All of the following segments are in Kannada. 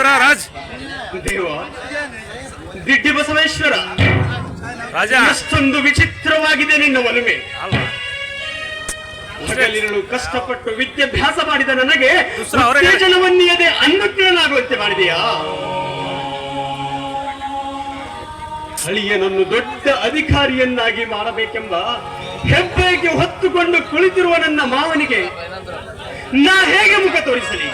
ಅಡ್ಸರ ರಾಜ್? ದೇವ ದಿಡ್ಡಿ ಬಸವೇಶ್ವರ. ರಾಜ. ಅಷ್ಟೊಂದು ವಿಚಿತ್ರವಾಗಿದೆ ನಿನ್ನ ಒಲುಮೆ. ಹಗಲಿರುಳು ಕಷ್ಟಪಟ್ಟು ವಿದ್ಯಾಭ್ಯಾಸ ಮಾಡಿದ ನನಗೆ. ಉತ್ತೇಜನವನ್ನಿಯದೆ ಅನ್ನಪೂರ್ಣನಾಗುವಂತೆ ಮಾಡಿದೆಯಾ? ಸ್ಥಳೀಯನನ್ನು ದೊಡ್ಡ ಅಧಿಕಾರಿಯನ್ನಾಗಿ ಮಾಡಬೇಕೆಂಬ ಹೆಬ್ಬೆಗೆ ಹೊತ್ತುಕೊಂಡು ಕುಳಿತಿರುವ ನನ್ನ ಮಾವನಿಗೆ ನಾ ಹೇಗೆ ಮುಖ ತೋರಿಸಲಿ?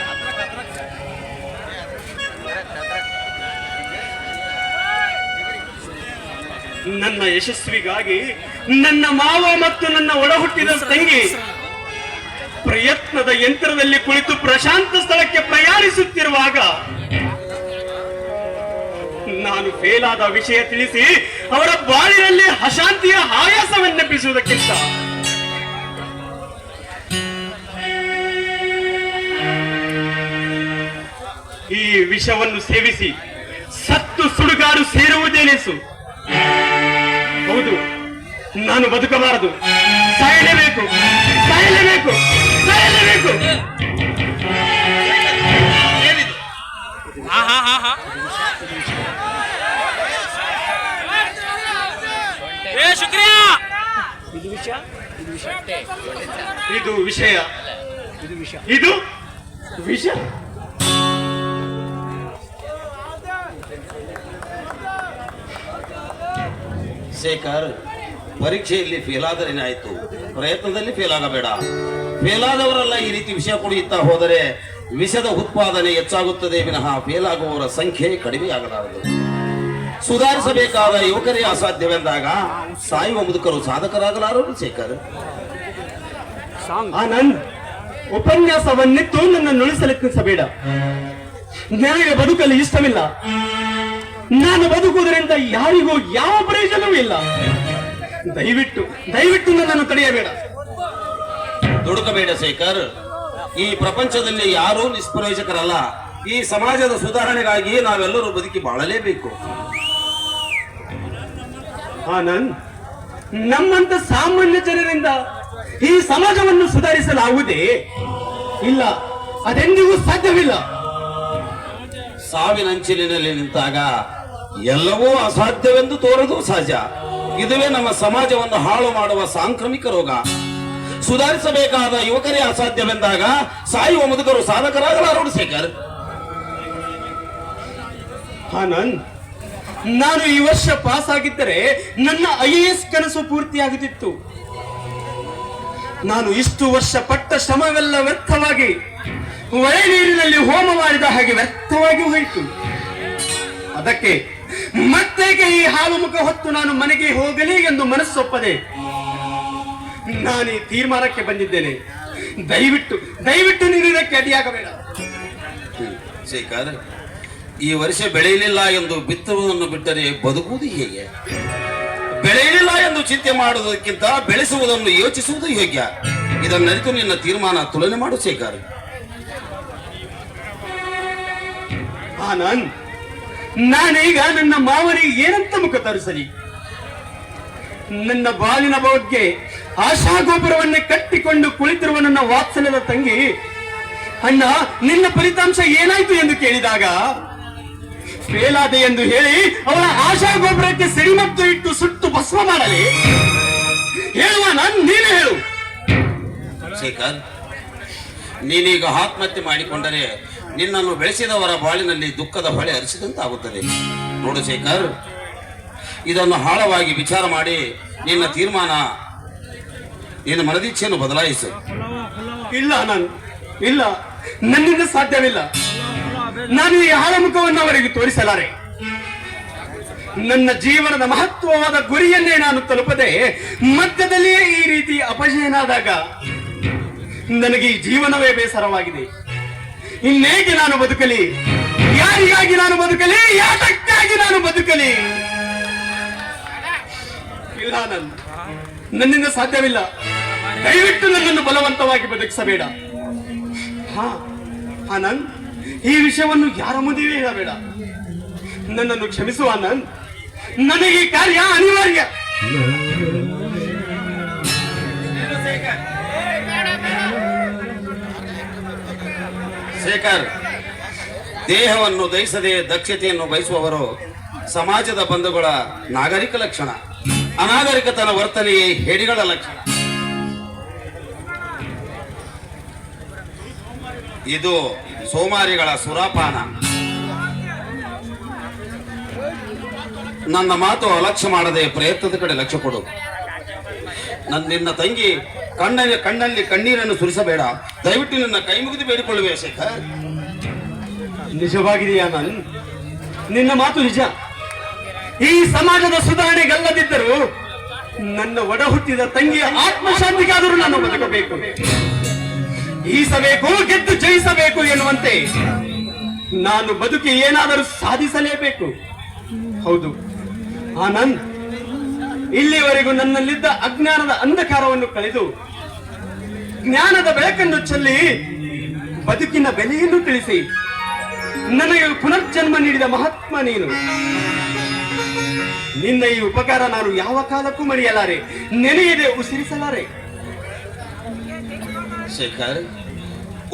ನನ್ನ ಯಶಸ್ವಿಗಾಗಿ ನನ್ನ ಮಾವ ಮತ್ತು ನನ್ನ ಒಡ ಹುಟ್ಟಿದ ತಂಗಿ ಪ್ರಯತ್ನದ ಯಂತ್ರದಲ್ಲಿ ಕುಳಿತು ಪ್ರಶಾಂತ ಸ್ಥಳಕ್ಕೆ ಪ್ರಯಾಣಿಸುತ್ತಿರುವಾಗ ನಾನು ಫೇಲ್ ಆದ ವಿಷಯ ತಿಳಿಸಿ ಅವರ ಬಾಳಿನಲ್ಲಿ ಅಶಾಂತಿಯ ಆಯಾಸವನ್ನೆಪ್ಪಿಸುವುದಕ್ಕಿಂತ ಈ ವಿಷವನ್ನು ಸೇವಿಸಿ ಸತ್ತು ಸುಡುಗಾಡು ಸೇರುವುದೇನೆಸು ಹೌದು ನಾನು ಬದುಕಬಾರದು. ಸಾಯಲೇಬೇಕು ಸಾಯಲೇಬೇಕು ಸಾಯಲೇಬೇಕು. ಇದು ಶುಕ್ರಿಯಾ. ಇದು ವಿಷಯ. ಇದು ವಿಷ ಶೇಖರ್ ಪರೀಕ್ಷೆಯಲ್ಲಿ ಫೇಲ್ ಆದರೇನಾಯ್ತು ಪ್ರಯತ್ನದಲ್ಲಿ ಫೇಲ್ ಆಗಬೇಡ. ಈ ರೀತಿ ವಿಷಯ ಕುಡಿಯುತ್ತಾ ಹೋದರೆ ವಿಷದ ಉತ್ಪಾದನೆ ಹೆಚ್ಚಾಗುತ್ತದೆ, ವಿನಃ ಫೇಲ್ ಆಗುವವರ ಸಂಖ್ಯೆ ಕಡಿಮೆಯಾಗಲಾರದು ಸುಧಾರಿಸಬೇಕಾದ ಯುವಕರೇ ಅಸಾಧ್ಯವೆಂದಾಗ ಸಾಯುವ ಮುದುಕರು ಸಾಧಕರಾಗಲಾರರು ಶೇಖರ್ ಆನಂದ್ ಉಪನ್ಯಾಸವನ್ನಿತ್ತು ನನ್ನ ನುಳಿಸಲೆತ್ತಿಸಬೇಡ ನನಗೆ ಬದುಕಲು ಇಷ್ಟವಿಲ್ಲ. ನಾನು ಬದುಕುವುದರಿಂದ ಯಾರಿಗೂ ಯಾವ ಪ್ರಯೋಜನವೂ ಇಲ್ಲ. ದಯವಿಟ್ಟು ದಯವಿಟ್ಟು ನನ್ನನ್ನು ತಡೆಯಬೇಡ. ದುಡುಕಬೇಡ ಶೇಖರ್. ಈ ಪ್ರಪಂಚದಲ್ಲಿ ಯಾರೂ ನಿಷ್ಪ್ರಯೋಜಕರಲ್ಲ. ಈ ಸಮಾಜದ ಸುಧಾರಣೆಗಾಗಿ ನಾವೆಲ್ಲರೂ ಬದುಕಿ ಬಾಳಲೇಬೇಕು. ಆನಂದ್ ನಮ್ಮಂತ ಸಾಮಾನ್ಯ ಜನರಿಂದ ಈ ಸಮಾಜವನ್ನು ಸುಧಾರಿಸಲಾಗುವುದೇ? ಇಲ್ಲ ಅದೆಂದಿಗೂ ಸಾಧ್ಯವಿಲ್ಲ. ಸಾವಿನಂಚಿನಲ್ಲಿ ನಿಂತಾಗ ಎಲ್ಲವೂ ಅಸಾಧ್ಯವೆಂದು ತೋರದು ಸಹಜ. ಇದುವೇ ನಮ್ಮ ಸಮಾಜವನ್ನು ಹಾಳು ಮಾಡುವ ಸಾಂಕ್ರಾಮಿಕ ರೋಗ. ಸುಧಾರಿಸಬೇಕಾದ ಯುವಕರೇ ಅಸಾಧ್ಯವೆಂದಾಗ ಸಾಯುವ ಮುದುಕರು ಸಾಧಕರಾಗಲಾರರು ಶೇಖರ್. ಆನಂದ್, ನಾನು ಈ ವರ್ಷ ಪಾಸ್ ಆಗಿದ್ದರೆ ನನ್ನ ಐ ಎಸ್ ಕನಸು ಪೂರ್ತಿಯಾಗುತ್ತಿತ್ತು. ನಾನು ಇಷ್ಟು ವರ್ಷ ಪಟ್ಟ ಶ್ರಮವೆಲ್ಲ ವ್ಯರ್ಥವಾಗಿ ಒಳೆ ನೀರಿನಲ್ಲಿ ಹೋಮ ಮಾಡಿದ ಹಾಗೆ ವ್ಯರ್ಥವಾಗಿ ಹೋಯಿತು. ಅದಕ್ಕೆ ಮತ್ತೇಕೆ ಈ ಹಾಲು ಮುಖ ಹೊತ್ತು ನಾನು ಮನೆಗೆ ಹೋಗಲಿ ಎಂದು ಮನಸ್ಸೊಪ್ಪದೆ ನಾನು ಈ ತೀರ್ಮಾನಕ್ಕೆ ಬಂದಿದ್ದೇನೆ. ದಯವಿಟ್ಟು ದಯವಿಟ್ಟು ನೀನು ಇದಕ್ಕೆ ಅಡಿಯಾಗಬೇಡ ಶೇಖರ್ ಈ ವರ್ಷ ಬೆಳೆಯಲಿಲ್ಲ ಎಂದು ಬಿತ್ತುವುದನ್ನು ಬಿಟ್ಟರೆ ಬದುಕುವುದು ಹೇಗೆ? ಬೆಳೆಯಲಿಲ್ಲ ಎಂದು ಚಿಂತೆ ಮಾಡುವುದಕ್ಕಿಂತ ಬೆಳೆಸುವುದನ್ನು ಯೋಚಿಸುವುದು ಯೋಗ್ಯ ಇದನ್ನರಿತು ನಿನ್ನ ತೀರ್ಮಾನ ತುಲನೆ ಮಾಡು ಶೇಖರ್ ಆನಂದ್ ನಾನೀಗ ನನ್ನ ಮಾವನಿಗೆ ಏನಂತ ಮುಖ ತರಿಸಲಿ? ನನ್ನ ಬಾಲಿನ ಬಗ್ಗೆ ಆಶಾಗೋಪುರವನ್ನೇ ಕಟ್ಟಿಕೊಂಡು ಕುಳಿತಿರುವ ನನ್ನ ವಾತ್ಸಲ್ಯದ ತಂಗಿ, ಅಣ್ಣ, ನಿನ್ನ ಫಲಿತಾಂಶ ಏನಾಯ್ತು ಎಂದು ಕೇಳಿದಾಗ ಫೇಲ್ ಆದೆ ಎಂದು ಹೇಳಿ ಅವಳ ಆಶಾಗೋಪುರಕ್ಕೆ ಸಿಡಿಮದ್ದು ಇಟ್ಟು ಸುಟ್ಟು ಭಸ್ಮ ಮಾಡಲಿ. ಹೇಳುವ ನಾನು, ನೀನು ಹೇಳು. ಶೇಖರ್, ನೀನೀಗ ಆತ್ಮಹತ್ಯೆ ಮಾಡಿಕೊಂಡರೆ ನಿನ್ನನ್ನು ಬೆಳೆಸಿದವರ ಬಾಳಿನಲ್ಲಿ ದುಃಖದ ಹೊಳೆ ಹರಿಸಿದಂತಾಗುತ್ತದೆ. ನೋಡು ಶೇಖರ್, ಇದನ್ನು ಆಳವಾಗಿ ವಿಚಾರ ಮಾಡಿ ನಿನ್ನ ತೀರ್ಮಾನ, ನಿನ್ನ ಮರದಿಚ್ಛೆಯನ್ನು ಬದಲಾಯಿಸು. ಇಲ್ಲ ನಾನು ಇಲ್ಲ. ನನ್ನಿಂದ ಸಾಧ್ಯವಿಲ್ಲ. ನಾನು ಈ ಆಳಮುಖವನ್ನು ಅವರಿಗೆ ತೋರಿಸಲಾರೆ. ನನ್ನ ಜೀವನದ ಮಹತ್ವವಾದ ಗುರಿಯನ್ನೇ ನಾನು ತಲುಪದೆ ಮಧ್ಯದಲ್ಲಿಯೇ ಈ ರೀತಿ ಅಪಜಯನಾದಾಗ ನನಗೆ ಈ ಜೀವನವೇ ಬೇಸರವಾಗಿದೆ. ಇನ್ನೇಕೆ ನಾನು ಬದುಕಲಿ? ಯಾರಿಗಾಗಿ ನಾನು ಬದುಕಲಿ? ಯಾತಕ್ಕಾಗಿ ನಾನು ಬದುಕಲಿ? ಇಲ್ಲ, ನನ್ನ. ನನ್ನಿಂದ ಸಾಧ್ಯವಿಲ್ಲ. ದಯವಿಟ್ಟು ನನ್ನನ್ನು ಬಲವಂತವಾಗಿ ಬದುಕಿಸಬೇಡ. ಹಾ, ಆನಂದ್, ಈ ವಿಷಯವನ್ನು ಯಾರ ಮುಂದೆಯೂ ಹೇಳಬೇಡ. ನನ್ನನ್ನು ಕ್ಷಮಿಸುವ ಆನಂದ್. ನನಗೆ ಕಾರ್ಯ ಅನಿವಾರ್ಯ. ಶೇಖರ್ ದೇಹವನ್ನು ದಯಿಸದೆ ದಕ್ಷತೆಯನ್ನು ಬಯಸುವವರು ಸಮಾಜದ ಬಂಧುಗಳ ನಾಗರಿಕ ಲಕ್ಷಣ. ಅನಾಗರಿಕತನ ವರ್ತನೆಯೇ ಹೆಡಿಗಳ ಲಕ್ಷಣ. ಇದು ಸೋಮಾರಿಗಳ ಸುರಾಪಾನ. ನನ್ನ ಮಾತು ಅಲಕ್ಷ್ಯ ಮಾಡದೆ ಪ್ರಯತ್ನದ ಕಡೆ ಲಕ್ಷ್ಯ ಕೊಡು. ನನ್ನ ನಿನ್ನ ತಂಗಿ ಕಣ್ಣಲ್ಲಿ ಕಣ್ಣಲ್ಲಿ ಕಣ್ಣೀರನ್ನು ಸುರಿಸಬೇಡ. ದಯವಿಟ್ಟು ನನ್ನ ಕೈ ಮುಗಿದು ಬೇಡಿಕೊಳ್ಳುವೆ ಶೇಖರ್. ನಿಜವಾಗಿದೆಯಾ ನಾನು? ನಿನ್ನ ಮಾತು ನಿಜ. ಈ ಸಮಾಜದ ಸುಧಾರಣೆಗಲ್ಲದಿದ್ದರೂ ನನ್ನ ಒಡ ಹುಟ್ಟಿದ ತಂಗಿಯ ಆತ್ಮಶಾಂತಿಗಾದರೂ ನಾನು ಬದುಕಬೇಕು. ಈಸಬೇಕು, ಗೆದ್ದು ಜಯಿಸಬೇಕು ಎನ್ನುವಂತೆ ನಾನು ಬದುಕಿ ಏನಾದರೂ ಸಾಧಿಸಲೇಬೇಕು. ಹೌದು. ಆನಂದ್ ಇಲ್ಲಿವರೆಗೂ ನನ್ನಲ್ಲಿದ್ದ ಅಜ್ಞಾನದ ಅಂಧಕಾರವನ್ನು ಕಳೆದು ಜ್ಞಾನದ ಬೆಳಕನ್ನು ಚೆಲ್ಲಿ ಬದುಕಿನ ಬೆಲೆಯನ್ನು ತಿಳಿಸಿ ನನಗೆ ಪುನರ್ಜನ್ಮ ನೀಡಿದ ಮಹಾತ್ಮ ನೀನು. ನಿನ್ನ ಈ ಉಪಕಾರ ನಾನು ಯಾವ ಕಾಲಕ್ಕೂ ಮರೆಯಲಾರೆ. ನೆನೆಯದೆ ಉಸಿರಿಸಲಾರೆ. ಶೇಖರ್,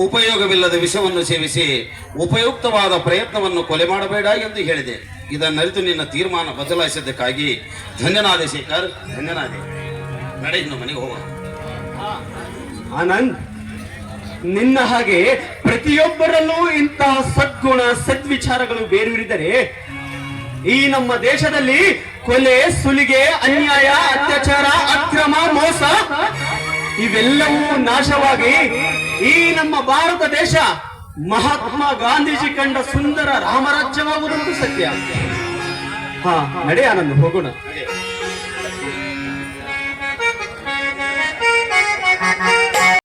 ಉಪಯೋಗವಿಲ್ಲದ ವಿಷವನ್ನು ಸೇವಿಸಿ ಉಪಯುಕ್ತವಾದ ಪ್ರಯತ್ನವನ್ನು ಕೊಲೆ ಮಾಡಬೇಡ ಎಂದು ಹೇಳಿದೆ. ಇದನ್ನರಿತು ನಿನ್ನ ತೀರ್ಮಾನ ಬದಲಾಯಿಸಿದ್ದಕ್ಕಾಗಿ ಧನ್ಯನಾದೆ ಶೇಖರ್ ಧನ್ಯನಾದೆ. ನಡೆ ಇನ್ನು ಮನೆಗೆ ಹೋಗೋಣ ಆನಂದ್, ನಿನ್ನ ಹಾಗೆ ಪ್ರತಿಯೊಬ್ಬರಲ್ಲೂ ಇಂತಹ ಸದ್ಗುಣ, ಸದ್ವಿಚಾರಗಳು ಬೇರೂರಿದರೆ ಈ ನಮ್ಮ ದೇಶದಲ್ಲಿ ಕೊಲೆ, ಸುಲಿಗೆ, ಅನ್ಯಾಯ, ಅತ್ಯಾಚಾರ, ಅಕ್ರಮ, ಮೋಸ ಇವೆಲ್ಲವೂ ನಾಶವಾಗಿ ಈ ನಮ್ಮ ಭಾರತ ದೇಶ ಮಹಾತ್ಮ ಗಾಂಧೀಜಿ ಕಂಡ ಸುಂದರ ರಾಮರಾಜ್ಯವಾಗುವುದಂತೂ ಸತ್ಯ. ಹಾ ನಡೆ ಆನಂದ ಹೋಗೋಣ.